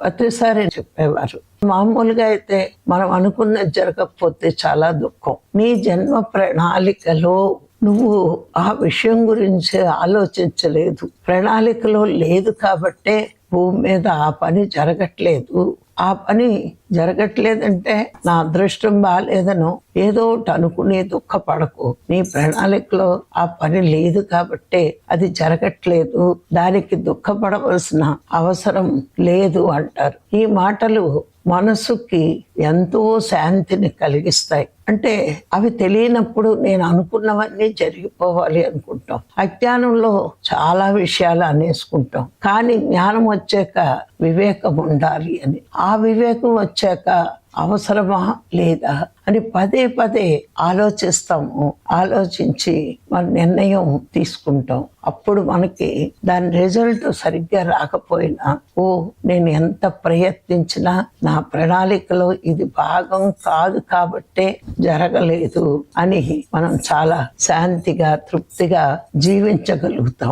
ప్రతిసారి చెప్పేవారు. మామూలుగా అయితే మనం అనుకున్నది జరగకపోతే చాలా దుఃఖం. నీ జన్మ ప్రణాళికలో నువ్వు ఆ విషయం గురించి ఆలోచించలేదు. ప్రణాళికలో లేదు కాబట్టే భూమి మీద ఆ పని జరగట్లేదు. ఆ పని జరగట్లేదంటే నా అదృష్టం బాగాలేదను ఏదో ఒకటి అనుకుని దుఃఖపడకు. నీ ప్రణాళికలో ఆ పని లేదు కాబట్టే అది జరగట్లేదు. దానికి దుఃఖపడవలసిన అవసరం లేదు అంటారు. ఈ మాటలు మనసుకి ఎంతో శాంతిని కలిగిస్తాయి. అంటే అవి తెలియనప్పుడు నేను అనుకున్నవన్నీ జరిగిపోవాలి అనుకుంటాం. అజ్ఞానంలో చాలా విషయాలు అనేసుకుంటాం. కానీ జ్ఞానం వచ్చాక వివేకం ఉండాలి అని. ఆ వివేకం వచ్చాక అవసరమా లేదా అని పదే పదే ఆలోచిస్తాము. ఆలోచించి మన నిర్ణయం తీసుకుంటాం. అప్పుడు మనకి దాని రిజల్ట్ సరిగ్గా రాకపోయినా ఓ నేను ఎంత ప్రయత్నించినా నా ప్రణాళికలో ఇది భాగం కాదు కాబట్టే జరగలేదు అని మనం చాలా శాంతిగా తృప్తిగా జీవించగలుగుతాం.